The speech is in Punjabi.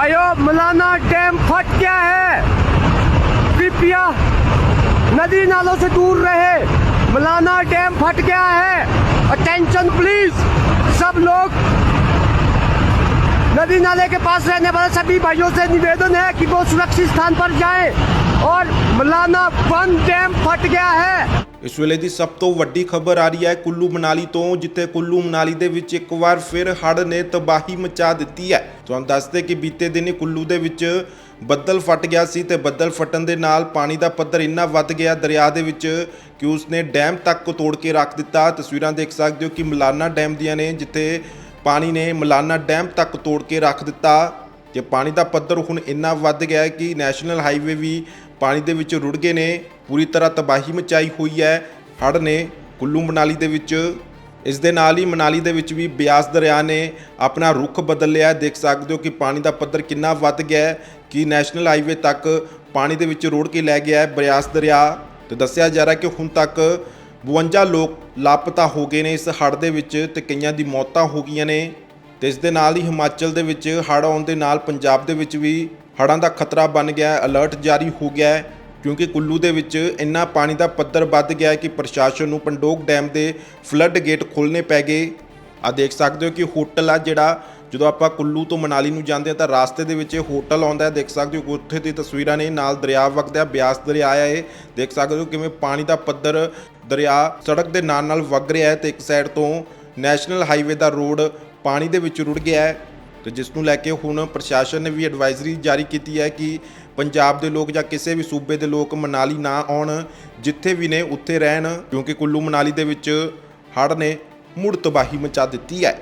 भाइयों, मलाना डैम फट गया है। कृपया नदी नालों से दूर रहे। मलाना डैम फट गया है। Attention, please. सब लोग नदी नाले के पास रहने वाले सभी भाइयों से निवेदन है कि वो सुरक्षित स्थान पर जाएं और मलाना वन डैम फट गया है ਇਸ ਵੇਲੇ ਦੀ ਸਭ ਤੋਂ ਵੱਡੀ ਖਬਰ ਆ ਰਹੀ ਹੈ ਕੁੱਲੂ ਮਨਾਲੀ ਤੋਂ ਜਿੱਥੇ ਕੁੱਲੂ ਮਨਾਲੀ ਦੇ ਵਿੱਚ ਇੱਕ ਵਾਰ ਫਿਰ ਹੜ੍ਹ ਨੇ ਤਬਾਹੀ ਮਚਾ ਦਿੱਤੀ ਹੈ ਤੁਹਾਨੂੰ ਦੱਸਦੇ ਕਿ ਬੀਤੇ ਦਿਨ ਹੀ ਕੁੱਲੂ ਦੇ ਵਿੱਚ ਬੱਦਲ ਫਟ ਗਿਆ ਸੀ ਤੇ ਬੱਦਲ ਫਟਣ ਦੇ ਨਾਲ ਪਾਣੀ ਦਾ ਪੱਧਰ ਇੰਨਾ ਵੱਧ ਗਿਆ ਦਰਿਆ ਦੇ ਵਿੱਚ ਕਿ ਉਸਨੇ ਡੈਮ ਤੱਕ ਤੋੜ ਕੇ ਰੱਖ ਦਿੱਤਾ ਤਸਵੀਰਾਂ ਦੇਖ ਸਕਦੇ ਹੋ ਕਿ ਮਲਾਨਾ ਡੈਮ ਦੀਆਂ ਨੇ ਜਿੱਥੇ ਪਾਣੀ ਨੇ ਮਲਾਨਾ ਡੈਮ ਤੱਕ ਤੋੜ ਕੇ ਰੱਖ ਦਿੱਤਾ। ਤੇ ਪਾਣੀ ਦਾ ਪੱਧਰ ਹੁਣ ਇੰਨਾ ਵੱਧ ਗਿਆ ਹੈ ਕਿ ਨੈਸ਼ਨਲ ਹਾਈਵੇ ਵੀ ਪਾਣੀ ਦੇ ਵਿੱਚ ਰੁੜ ਗਏ ਨੇ, ਪੂਰੀ ਤਰ੍ਹਾਂ ਤਬਾਹੀ ਮਚਾਈ ਹੋਈ ਹੈ। ਹੜ੍ਹ ਨੇ ਕੁੱਲੂ ਮਨਾਲੀ ਦੇ ਵਿੱਚ, ਇਸ ਦੇ ਨਾਲ ਹੀ ਮਨਾਲੀ ਦੇ ਵਿੱਚ ਵੀ ਬਿਆਸ ਦਰਿਆ ਨੇ ਆਪਣਾ ਰੁਖ ਬਦਲ ਲਿਆ ਦੇਖ ਸਕਦੇ ਹੋ ਕਿ ਪਾਣੀ ਦਾ ਪੱਧਰ ਕਿੰਨਾ ਵੱਧ ਗਿਆ ਹੈ ਕਿ ਨੈਸ਼ਨਲ ਹਾਈਵੇ ਤੱਕ ਪਾਣੀ ਦੇ ਵਿੱਚ ਰੋੜ ਕੇ ਲੈ ਗਿਆ ਹੈ ਬਿਆਸ ਦਰਿਆ। ਤੇ ਦੱਸਿਆ ਜਾ ਰਿਹਾ ਕਿ ਹੁਣ ਤੱਕ 52 ਲੋਕ ਲਾਪਤਾ ਹੋ ਗਏ ਨੇ ਇਸ ਹੜ੍ਹ ਦੇ ਵਿੱਚ ਤੇ ਕਈਆਂ ਦੀ ਮੌਤਾਂ ਹੋ ਗਈਆਂ ਨੇ ਤੇ ਇਸ ਦੇ ਨਾਲ ਹੀ ਹਿਮਾਚਲ ਦੇ ਵਿੱਚ ਹੜ੍ਹ ਆਉਣ ਦੇ ਨਾਲ ਪੰਜਾਬ ਦੇ ਵਿੱਚ ਵੀ ਹੜ੍ਹਾਂ ਦਾ ਖਤਰਾ ਬਣ ਗਿਆ ਹੈ ਅਲਰਟ ਜਾਰੀ ਹੋ ਗਿਆ ਹੈ, ਕਿਉਂਕਿ ਕੁੱਲੂ ਦੇ ਵਿੱਚ ਇੰਨਾ ਪਾਣੀ ਦਾ ਪੱਧਰ ਵੱਧ ਗਿਆ ਹੈ ਕਿ ਪ੍ਰਸ਼ਾਸਨ ਨੂੰ ਪੰਡੋਕ ਡੈਮ ਦੇ ਫਲੱਡ ਗੇਟ ਖੋਲ੍ਹਣੇ ਪੈ ਗਏ। ਆ ਦੇਖ ਸਕਦੇ ਹੋ ਕਿ ਹੋਟਲ ਆ ਜਿਹੜਾ, ਜਦੋਂ ਆਪਾਂ ਕੁੱਲੂ ਤੋਂ ਮਨਾਲੀ ਨੂੰ ਜਾਂਦੇ ਹਾਂ ਤਾਂ ਰਾਸਤੇ ਦੇ ਵਿੱਚ ਇਹ ਹੋਟਲ ਆਉਂਦਾ ਹੈ, ਦੇਖ ਸਕਦੇ ਹੋ ਉੱਥੇ ਦੀ ਤਸਵੀਰਾਂ ਨੇ, ਨਾਲ ਦਰਿਆ ਵਗਦਾ ਬਿਆਸ ਦਰਿਆ ਆ ਇਹ ਦੇਖ ਸਕਦੇ ਹੋ ਕਿਵੇਂ ਪਾਣੀ ਦਾ ਪੱਧਰ ਦਰਿਆ ਸੜਕ ਦੇ ਨਾਲ ਨਾਲ ਵਗ ਰਿਹਾ ਹੈ ਤੇ ਇੱਕ ਸਾਈਡ ਤੋਂ ਨੈਸ਼ਨਲ ਹਾਈਵੇ ਦਾ ਰੋਡ ਪਾਣੀ ਦੇ ਵਿੱਚ ਰੁੜ ਗਿਆ ਹੈ ਤੇ ਜਿਸ ਨੂੰ ਲੈ ਕੇ ਹੁਣ ਪ੍ਰਸ਼ਾਸਨ ਨੇ ਵੀ ਐਡਵਾਈਜ਼ਰੀ ਜਾਰੀ ਕੀਤੀ ਹੈ ਕਿ ਪੰਜਾਬ ਦੇ ਲੋਕ ਜਾਂ ਕਿਸੇ ਵੀ ਸੂਬੇ ਦੇ ਲੋਕ ਮਨਾਲੀ ਨਾ ਆਉਣ, ਜਿੱਥੇ ਵੀ ਨੇ ਉੱਥੇ ਰਹਿਣ, ਕਿਉਂਕਿ ਕੁੱਲੂ ਮਨਾਲੀ ਦੇ ਵਿੱਚ ਹੜ੍ਹ ਨੇ ਮੁੜ ਤਬਾਹੀ ਮਚਾ ਦਿੱਤੀ ਹੈ।